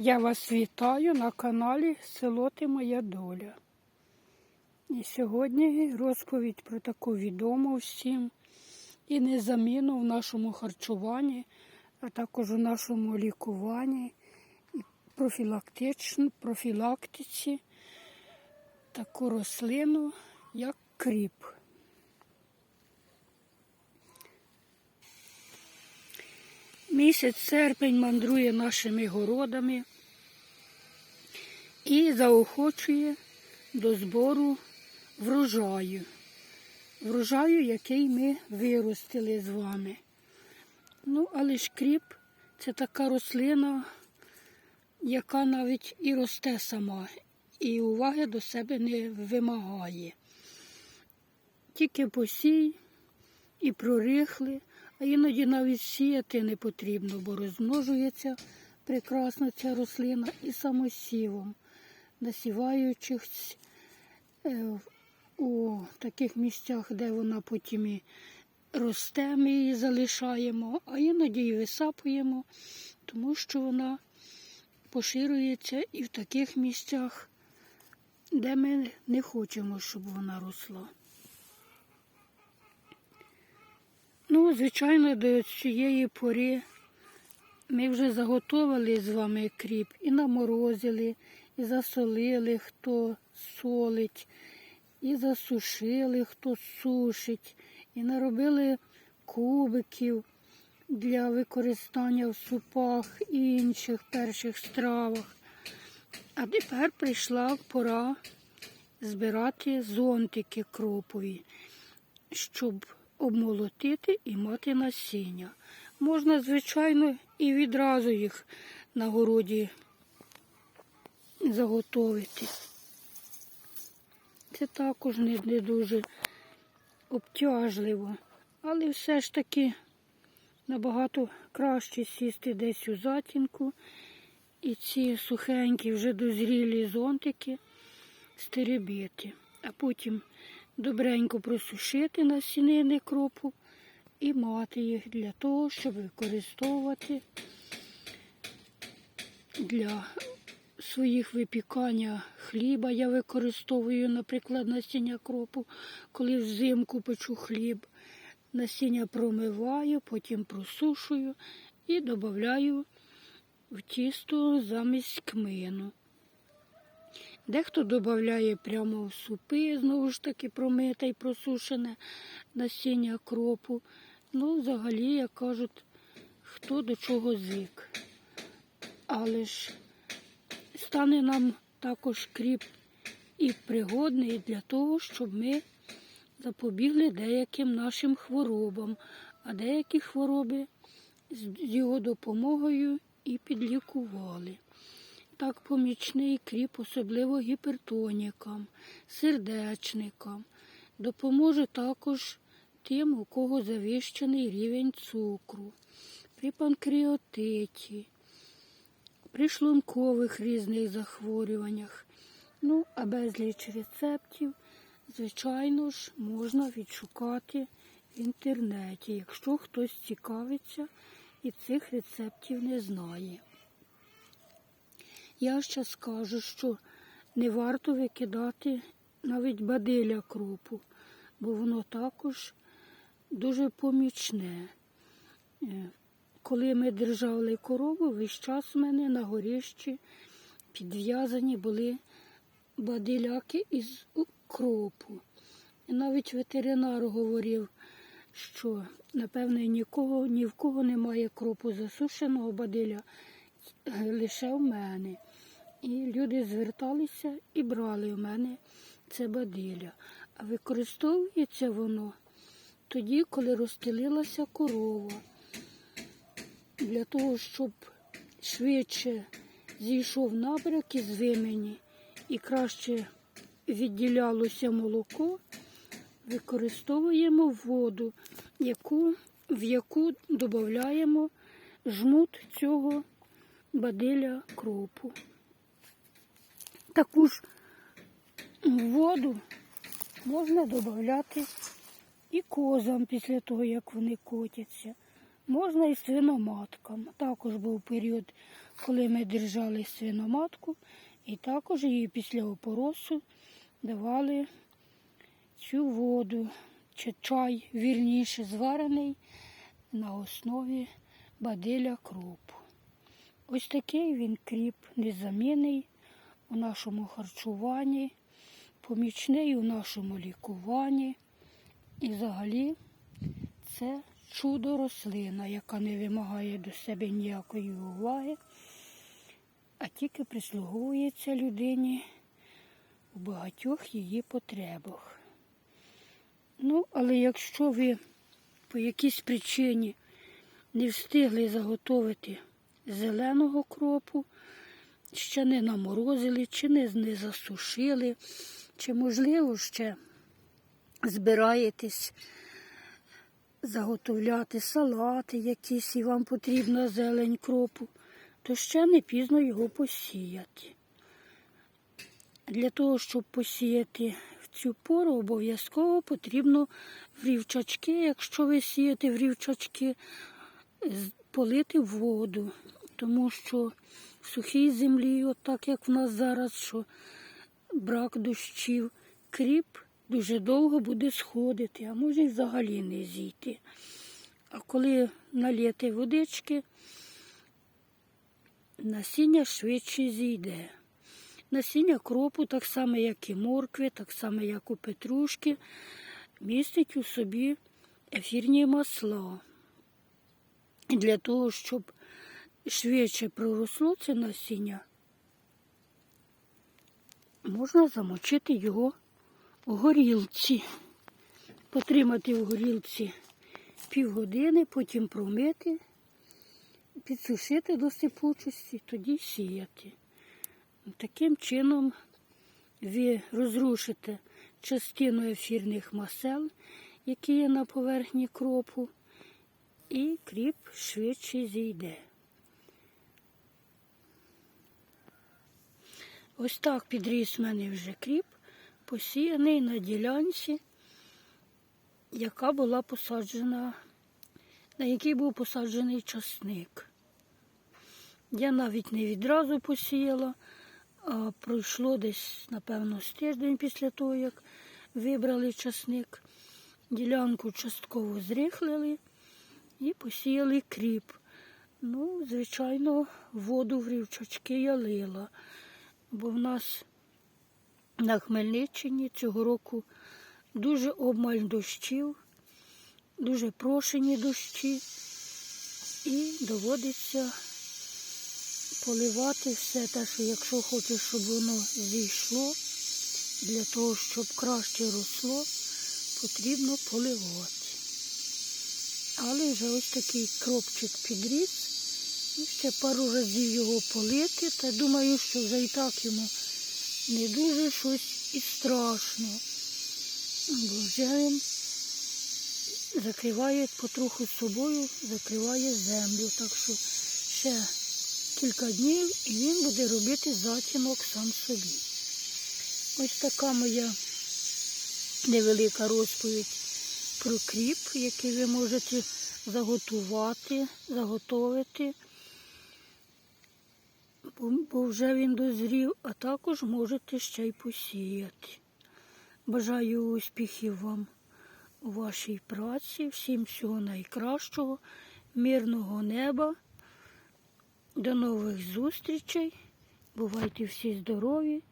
Я вас вітаю на каналі Село Ти Моя Доля. І сьогодні розповідь про таку відому всім і незамінну в нашому харчуванні, а також у нашому лікуванні і профілактичн- профілактиці таку рослину, як кріп. Місяць серпень мандрує нашими городами і заохочує до збору врожаю. Врожаю, який ми виростили з вами. Ну, але ж кріп це така рослина, яка навіть і росте сама, і уваги до себе не вимагає. Тільки посій і прорихли, а іноді навіть сіяти не потрібно, бо розмножується прекрасно ця рослина і самосівом, насіваючи е, у таких місцях, де вона потім і росте, ми її залишаємо, а іноді і висапуємо, тому що вона поширюється і в таких місцях, де ми не хочемо, щоб вона росла. Ну, звичайно, до цієї пори ми вже заготовили з вами кріп і наморозили, і засолили, хто солить, і засушили, хто сушить, і наробили кубиків для використання в супах і інших перших стравах. А тепер прийшла пора збирати зонтики кропові, щоб обмолотити і мати насіння. Можна, звичайно, і відразу їх на городі заготовити. Це також не, не дуже обтяжливо, але все ж таки набагато краще сісти десь у затінку і ці сухенькі, вже дозрілі зонтики стеребити, а потім добренько просушити насінини кропу і мати їх для того, щоб використовувати для своїх випікання хліба. Я використовую, наприклад, насіння кропу, коли взимку печу хліб. Насіння промиваю, потім просушую і додаю в тісто замість кмину. Дехто додає прямо в супи, знову ж таки, промите і просушене насіння кропу. Ну, взагалі, як кажуть, хто до чого звик. Але ж стане нам також кріп і пригодний для того, щоб ми запобігли деяким нашим хворобам, а деякі хвороби з його допомогою і підлікували. Так, помічний кріп, особливо гіпертонікам, сердечникам, допоможе також тим, у кого завищений рівень цукру, при панкреатиті, при шлункових різних захворюваннях. Ну, а безліч рецептів, звичайно ж, можна відшукати в інтернеті, якщо хтось цікавиться і цих рецептів не знає. Я ще скажу, що не варто викидати навіть бадиля кропу, бо воно також дуже помічне. Е, Коли ми держали корову, весь час у мене на горіщі підв'язані були бадиляки із кропу. І навіть ветеринар говорив, що, напевне, нікого, ні в кого немає кропу засушеного бадиля, лише в мене. І люди зверталися і брали в мене це бадилля. А використовується воно тоді, коли розстелилася корова. Для того, щоб швидше зійшов набряк із вимені і краще відділялося молоко, використовуємо воду, яку, в яку додаємо жмут цього бадиля кропу. Таку ж воду можна додати і козам після того, як вони котяться. Можна і свиноматкам. Також був період, коли ми держали свиноматку, і також її після опоросу давали цю воду, чи чай, вірніше, зварений на основі бадиля кропу. Ось такий він кріп незамінний у нашому харчуванні, помічний у нашому лікуванні. І взагалі це чудо рослина, яка не вимагає до себе ніякої уваги, а тільки прислуговується людині у багатьох її потребах. Ну, але якщо ви по якійсь причині не встигли заготовити зеленого кропу, ще не наморозили, чи не, не засушили, чи, можливо, ще збираєтесь заготовляти салати якісь, і вам потрібна зелень кропу, то ще не пізно його посіяти. Для того, щоб посіяти в цю пору, обов'язково потрібно в рівчачки, якщо ви сієте рівчачки, полити воду, тому що в сухій землі, от так як в нас зараз, що брак дощів, кріп дуже довго буде сходити, а може й взагалі не зійти. А коли наліти водички, насіння швидше зійде. Насіння кропу, так само, як і моркви, так само, як у петрушки, містить у собі ефірні масла. Для того, щоб швидше проросло це насіння, можна замочити його у горілці, потримати в горілці півгодини, потім промити, підсушити до сипучості, тоді сіяти. Таким чином ви розрушите частину ефірних масел, які є на поверхні кропу, і кріп швидше зійде. Ось так підріс в мене вже кріп, посіяний на ділянці, яка була посаджена, на якій був посаджений часник. Я навіть не відразу посіяла, а пройшло десь, напевно, з тиждень після того, як вибрали часник. Ділянку частково зрихлили і посіяли кріп. Ну, звичайно, воду в рівчачки я лила, бо в нас на Хмельниччині цього року дуже обмаль дощів, дуже прошені дощі, і доводиться поливати все те, що якщо хочеш, щоб воно зійшло, для того, щоб краще росло, потрібно поливати. Але вже ось такий кропчик підріс. Ще пару разів його полити, та думаю, що вже і так йому не дуже щось і страшно. Бо вже закриває потроху собою, закриває землю. Так що ще кілька днів і він буде робити затінок сам собі. Ось така моя невелика розповідь про кріп, який ви можете заготувати, заготовити, бо вже він дозрів, а також можете ще й посіяти. Бажаю успіхів вам у вашій праці, всім всього найкращого, мирного неба. До нових зустрічей. Бувайте всі здорові